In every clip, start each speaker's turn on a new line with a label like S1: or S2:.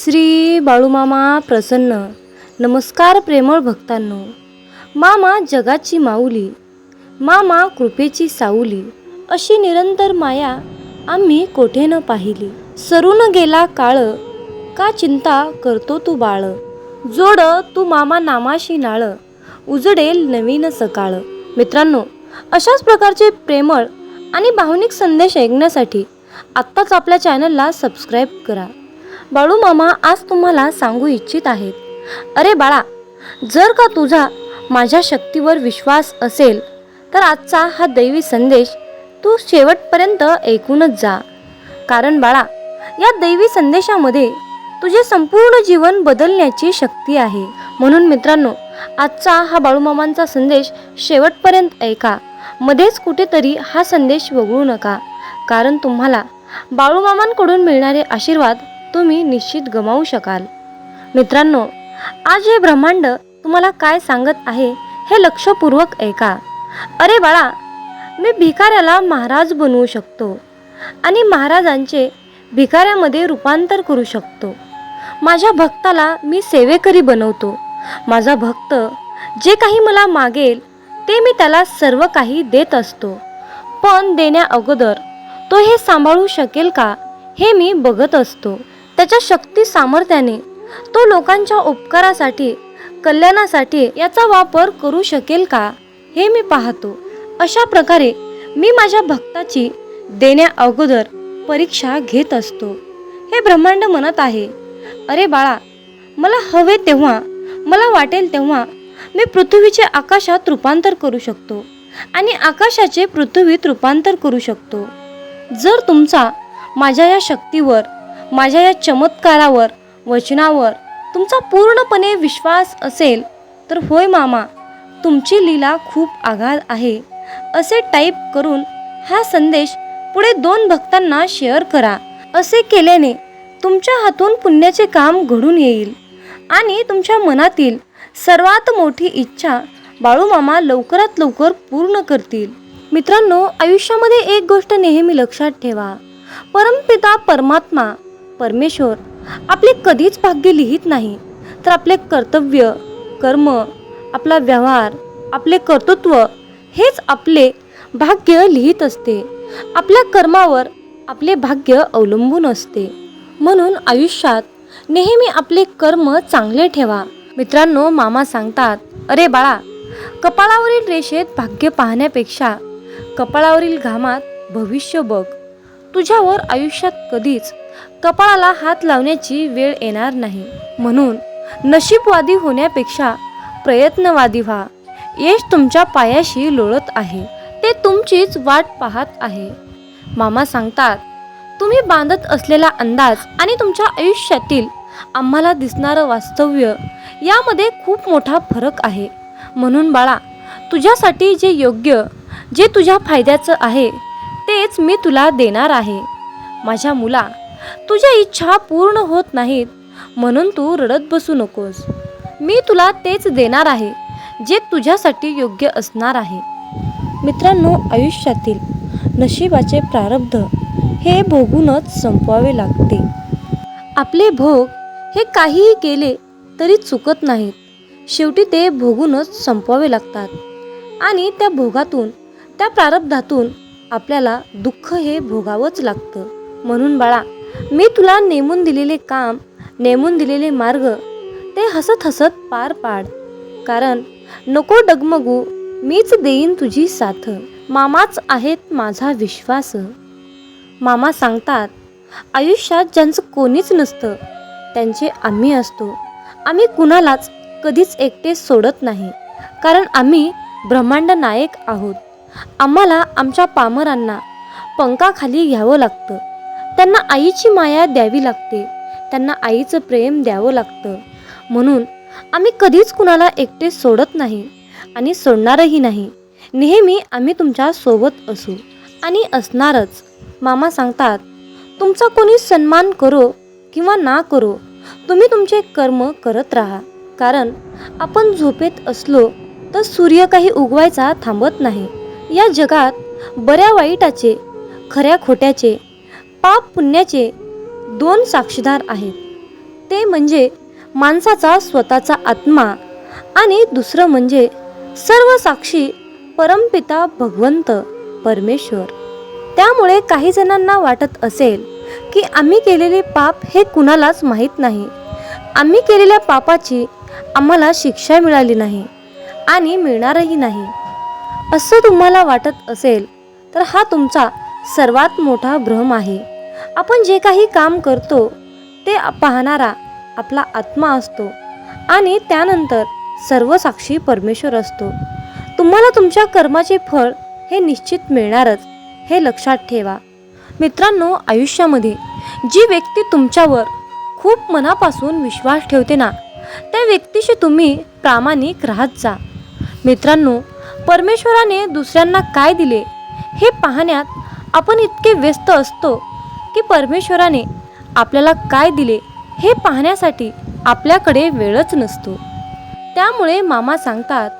S1: श्री बाळूमामा प्रसन्न. नमस्कार प्रेमळ भक्तांनो. मामा जगाची माऊली मामा कृपेची साऊली अशी निरंतर माया आम्ही कोठे न पाहिली? सरून गेला काळ का चिंता करतो तू बाळ? जोड तू मामा नामाशी नाळ उजडेल नवीन सकाळ. मित्रांनो अशाच प्रकारचे प्रेमळ आणि भावनिक संदेश ऐकण्यासाठी आत्ताच आपल्या चॅनलला सबस्क्राईब करा. बाळू मामा आज तुम्हाला सांगू इच्छित आहेत. अरे बाळा जर का तुझा माझ्या शक्तीवर विश्वास असेल तर आजचा हा दैवी संदेश तू शेवटपर्यंत ऐकूनच जा. कारण बाळा या दैवी संदेशामध्ये तुझे संपूर्ण जीवन बदलण्याची शक्ती आहे. म्हणून मित्रांनो आजचा हा बाळूमामांचा संदेश शेवटपर्यंत ऐका. मध्येच कुठेतरी हा संदेश वगळू नका. कारण तुम्हाला बाळूमामांकडून मिळणारे आशीर्वाद तुम्ही निश्चित गमावू शकाल. मित्रांनो आज हे ब्रह्मांड तुम्हाला काय सांगत आहे हे लक्षपूर्वक ऐका. अरे बाळा मी भिकाऱ्याला महाराज बनवू शकतो आणि महाराजांचे भिकाऱ्यामध्ये रूपांतर करू शकतो. माझ्या भक्ताला मी सेवेकरी बनवतो. माझा भक्त जे काही मला मागेल ते मी त्याला सर्व काही देत असतो. पण देण्या अगोदर तो हे सांभाळू शकेल का हे मी बघत असतो. त्याच्या शक्ती सामर्थ्याने तो लोकांच्या उपकारासाठी कल्याणासाठी याचा वापर करू शकेल का हे मी पाहतो. अशा प्रकारे मी माझ्या भक्ताची देण्या अगोदर परीक्षा घेत असतो. हे ब्रह्मांड म्हणत आहे अरे बाळा मला हवे तेव्हा मला वाटेल तेव्हा मी पृथ्वीचे आकाशात रूपांतर करू शकतो आणि आकाशाचे पृथ्वीत रूपांतर करू शकतो. जर तुमचा माझ्या या शक्तीवर माझ्या या चमत्कारावर वचनावर तुमचा पूर्णपणे विश्वास असेल तर होय मामा तुमची लीला खूप आघात आहे असे टाईप करून हा संदेश पुढे दोन भक्तांना शेअर करा. असे केल्याने तुमच्या हातून पुण्याचे काम घडून येईल आणि तुमच्या मनातील सर्वात मोठी इच्छा बाळूमामा लवकरात लवकर पूर्ण करतील. मित्रांनो आयुष्यामध्ये एक गोष्ट नेहमी लक्षात ठेवा. परमपिता परमात्मा परमेश्वर आपले कधीच भाग्य लिहित नाही तर आपले कर्तव्य कर्म आपला व्यवहार आपले कर्तृत्व हेच आपले भाग्य लिहित असते. आपल्या कर्मावर आपले भाग्य अवलंबून असते. म्हणून आयुष्यात नेहमी आपले कर्म चांगले ठेवा. मित्रांनो मामा सांगतात अरे बाळा कपाळावरील रेषेत भाग्य पाहण्यापेक्षा कपाळावरील घामात भविष्य बघ. तुझ्यावर आयुष्यात कधीच कपाळाला हात लावण्याची वेळ येणार नाही. म्हणून नशीबवादी होण्यापेक्षा प्रयत्नवादी व्हा. यश तुमच्या पायाशी लोळत आहे. ते तुमचीच वाट पाहत आहे. मामा सांगतात तुम्ही बांधत असलेला अंदाज आणि तुमच्या आयुष्यातील आम्हाला दिसणारं वास्तव्य यामध्ये खूप मोठा फरक आहे. म्हणून बाळा तुझ्यासाठी जे योग्य जे तुझ्या फायद्याचं आहे तेच मी तुला देणार आहे. माझ्या मुला तुझ्या इच्छा पूर्ण होत नाहीत म्हणून तू रडत बसू नकोस. मी तुला तेच देणार आहे जे तुझ्यासाठी योग्य असणार आहे. मित्रांनो आयुष्यातील नशिबाचे प्रारब्ध हे भोगूनच संपवावे लागते. आपले भोग हे काहीही केले तरी चुकत नाहीत. शेवटी ते भोगूनच संपवावे लागतात. आणि त्या भोगातून त्या प्रारब्धातून आपल्याला दुःख हे भोगावंच लागतं. म्हणून बाळा मी तुला नेमून दिलेले काम नेमून दिलेले मार्ग ते हसत हसत पार पाड. कारण नको डगमगू मीच देईन तुझी साथ. मामाच आहेत माझा विश्वास. मामा सांगतात आयुष्यात ज्यांचं कोणीच नसतं त्यांचे आम्ही असतो. आम्ही कुणालाच कधीच एकटे सोडत नाही. कारण आम्ही ब्रह्मांड नायक आहोत. आम्हाला आमच्या पामरांना पंखाखाली घ्यावं लागतं. त्यांना आईची माया द्यावी लागते. त्यांना आईचं प्रेम द्यावं लागतं. म्हणून आम्ही कधीच कुणाला एकटे सोडत नाही आणि सोडणारही नाही. नेहमी आम्ही तुमच्यासोबत असू आणि असणारच. मामा सांगतात तुमचा कोणी सन्मान करो किंवा ना करो तुम्ही तुमचे कर्म करत राहा. कारण आपण झोपेत असलो तर सूर्य काही उगवायचा थांबत नाही. या जगात बऱ्या वाईटाचे खऱ्या खोट्याचे पाप पुण्याचे दोन साक्षीदार आहेत. ते म्हणजे माणसाचा स्वतःचा आत्मा आणि दुसरं म्हणजे सर्व साक्षी परमपिता भगवंत परमेश्वर. त्यामुळे काही जणांना वाटत असेल की आम्ही केलेले पाप हे कुणालाच माहीत नाही. आम्ही केलेल्या पापाची आम्हाला शिक्षा मिळाली नाही आणि मिळणारही नाही. असं तुम्हाला वाटत असेल तर हा तुमचा सर्वात मोठा भ्रम आहे. आपण जे काही काम करतो ते पाहणारा आपला आत्मा असतो आणि त्यानंतर सर्व साक्षी परमेश्वर असतो. तुम्हाला तुमच्या कर्माचे फळ हे निश्चित मिळणारच हे लक्षात ठेवा. मित्रांनो आयुष्यामध्ये जी व्यक्ती तुमच्यावर खूप मनापासून विश्वास ठेवते ना त्या व्यक्तीशी तुम्ही प्रामाणिक राहत जा. मित्रांनो परमेश्वराने दुसऱ्यांना काय दिले हे पाहण्यात आपण इतके व्यस्त असतो की परमेश्वराने आपल्याला काय दिले हे पाहण्यासाठी आपल्याकडे वेळच नसतो. त्यामुळे मामा सांगतात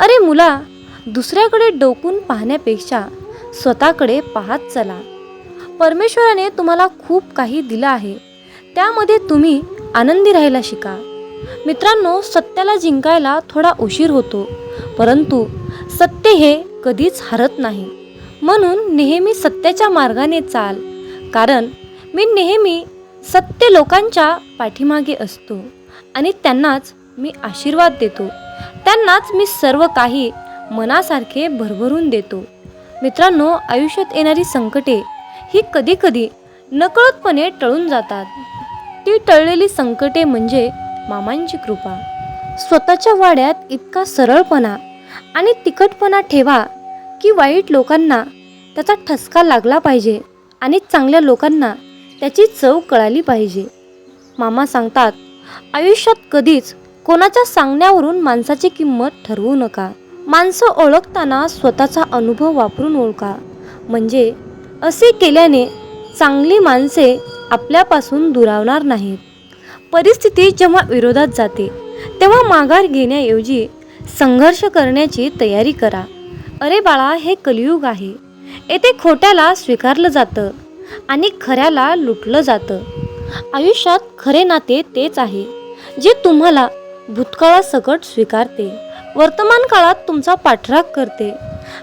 S1: अरे मुला दुसऱ्याकडे डोकून पाहण्यापेक्षा स्वतःकडे पाहत चला. परमेश्वराने तुम्हाला खूप काही दिलं आहे. त्यामध्ये तुम्ही आनंदी राहायला शिका. मित्रांनो सत्याला जिंकायला थोडा उशीर होतो परंतु सत्य हे कधीच हरत नाही. म्हणून नेहमी सत्याच्या मार्गाने चाल. कारण मी नेहमी सत्य लोकांच्या पाठीमागे असतो आणि त्यांनाच मी आशीर्वाद देतो. त्यांनाच मी सर्व काही मनासारखे भरभरून देतो. मित्रांनो आयुष्यात येणारी संकटे ही कधीकधी नकळतपणे टळून जातात. ती टळलेली संकटे म्हणजे मामांची कृपा. स्वतःच्या वाड्यात इतका सरळपणा आणि तिखटपणा ठेवा की वाईट लोकांना त्याचा ठसका लागला पाहिजे आणि चांगल्या लोकांना त्याची चव कळाली पाहिजे. मामा सांगतात आयुष्यात कधीच कोणाच्या सांगण्यावरून माणसाची किंमत ठरवू नका. माणसं ओळखताना स्वतःचा अनुभव वापरून ओळखा. म्हणजे असे केल्याने चांगली माणसे आपल्यापासून दुरावणार नाहीत. परिस्थिती जेव्हा विरोधात जाते तेव्हा माघार घेण्याऐवजी संघर्ष करण्याची तयारी करा. अरे बाळा हे कलियुग आहे. येथे खोट्याला स्वीकारलं जातं आणि खऱ्याला लुटलं जातं. आयुष्यात खरे नाते तेच आहे जे तुम्हाला भूतकाळासकट स्वीकारते. वर्तमान काळात तुमचा पाठराग करते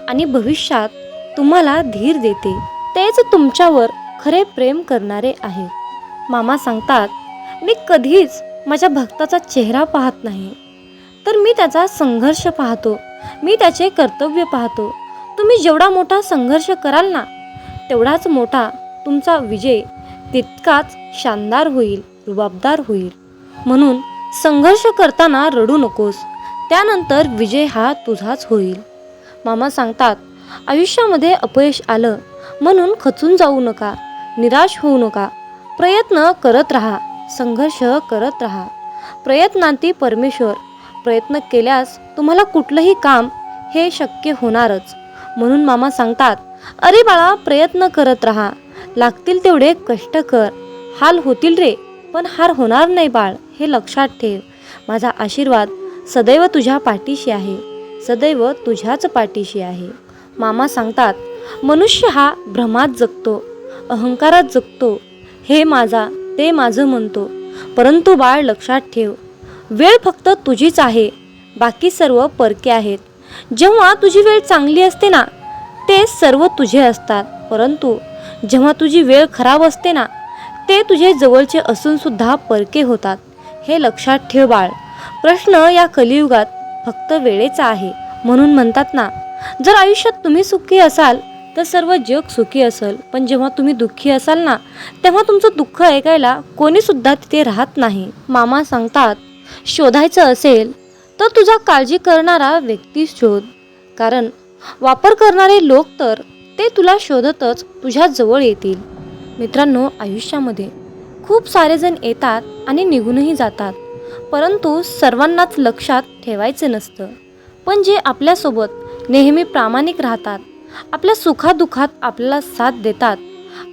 S1: आणि भविष्यात तुम्हाला धीर देते. तेच तुमच्यावर खरे प्रेम करणारे आहे. मामा सांगतात मी कधीच माझ्या भक्ताचा चेहरा पाहत नाही. तर मी त्याचा संघर्ष पाहतो मी त्याचे कर्तव्य पाहतो. तुम्ही जेवढा मोठा संघर्ष कराल ना तेवढाच मोठा तुमचा विजय तितकाच शानदार होईल रुबाबदार होईल. म्हणून संघर्ष करताना रडू नकोस. त्यानंतर विजय हा तुझाच होईल. मामा सांगतात आयुष्यामध्ये अपयश आलं म्हणून खचून जाऊ नका निराश होऊ नका. प्रयत्न करत राहा संघर्ष करत राहा. प्रयत्नांती परमेश्वर प्रयत्न केल्यास तुम्हाला कुठलंही काम हे शक्य होणारच. म्हणून मामा सांगतात अरे बाळा प्रयत्न करत राहा. लागतील तेवढे कष्ट कर. हाल होतील रे पण हार होणार नाही बाळ हे लक्षात ठेव. माझा आशीर्वाद सदैव तुझ्या पाठीशी आहे. सदैव तुझ्याच पाठीशी आहे. मामा सांगतात मनुष्य हा भ्रमात जगतो अहंकारात जगतो. हे माझा ते माझं म्हणतो. परंतु बाळ लक्षात ठेव वेळ फक्त तुझीच आहे. बाकी सर्व परके आहेत. जेव्हा तुझी वेळ चांगली असते ना ते सर्व तुझे असतात. परंतु जेव्हा तुझी वेळ खराब असते ना ते तुझे जवळचे असूनसुद्धा परके होतात. हे लक्षात ठेव बाळ. प्रश्न या कलियुगात फक्त वेळेचा आहे. म्हणून म्हणतात ना जर आयुष्यात तुम्ही सुखी असाल तर सर्व जग सुखी असेल. पण जेव्हा तुम्ही दुःखी असाल ना तेव्हा तुमचं दुःख ऐकायला कोणीसुद्धा तिथे राहत नाही. मामा सांगतात शोधायचं असेल तर तुझा काळजी करणारा व्यक्ती शोध. कारण वापर करणारे लोक तर ते तुला शोधतच तुझ्या जवळ येतील. मित्रांनो आयुष्यामध्ये खूप सारे जण येतात आणि निघूनही जातात. परंतु सर्वांनाच लक्षात ठेवायचं नसतं. पण जे आपल्यासोबत नेहमी प्रामाणिक राहतात आपल्या सुखादुखात आपल्याला साथ देतात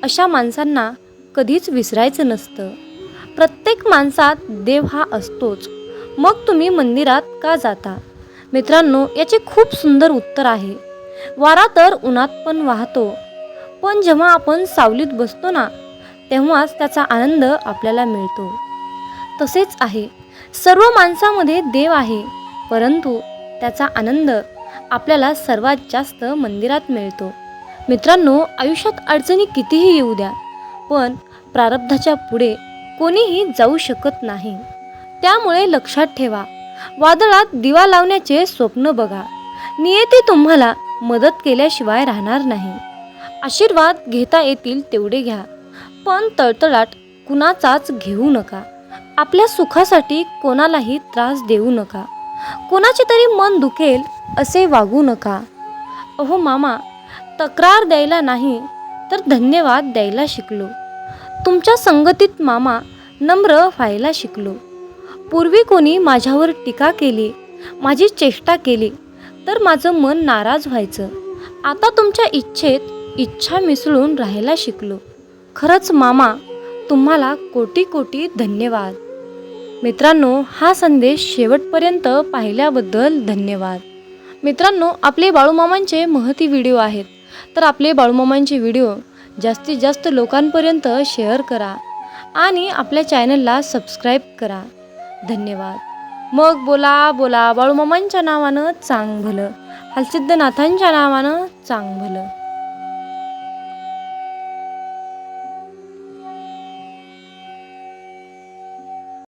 S1: अशा माणसांना कधीच विसरायचं नसतं. प्रत्येक माणसात देव हा असतोच. मग तुम्ही मंदिरात का जाता? मित्रांनो याचे खूप सुंदर उत्तर आहे. वारा तर उन्हात पण वाहतो. पण जेव्हा आपण सावलीत बसतो ना तेव्हाच त्याचा आनंद आपल्याला मिळतो. तसेच आहे. सर्व माणसामध्ये देव आहे परंतु त्याचा आनंद आपल्याला सर्वात जास्त मंदिरात मिळतो. मित्रांनो आयुष्यात अडचणी कितीही येऊ द्या पण प्रारब्धाच्या पुढे कोणीही जाऊ शकत नाही. त्यामुळे लक्षात ठेवा वादळात दिवा लावण्याचे स्वप्न बघा. नियती तुम्हाला मदत केल्याशिवाय राहणार नाही. आशीर्वाद घेता येतील तेवढे घ्या पण तळतळाट कुणाचाच घेऊ नका. आपल्या सुखासाठी कोणालाही त्रास देऊ नका. कोणाचे तरी मन दुखेल असे वागू नका. अहो मामा तक्रार द्यायला नाही तर धन्यवाद द्यायला शिकलो. तुमच्या संगतीत मामा नम्र व्हायला शिकलो. पूर्वी कोणी माझ्यावर टीका केली माझी चेष्टा केली तर माझं मन नाराज व्हायचं. आता तुमच्या इच्छेत इच्छा मिसळून राहायला शिकलो. खरंच मामा तुम्हाला कोटी कोटी धन्यवाद. मित्रांनो हा संदेश शेवटपर्यंत पाहिल्याबद्दल धन्यवाद. मित्रांनो आपले बाळूमामांचे महती व्हिडिओ आहेत. तर आपले बाळूमामांचे व्हिडिओ जास्तीत जास्त लोकांपर्यंत शेअर करा आणि आपल्या चॅनलला सबस्क्राईब करा. धन्यवाद. मग बोला बोला बाळूमामांच्या नावानं चांग भलं हलसिद्धनाथांच्या नावानं चांग भलं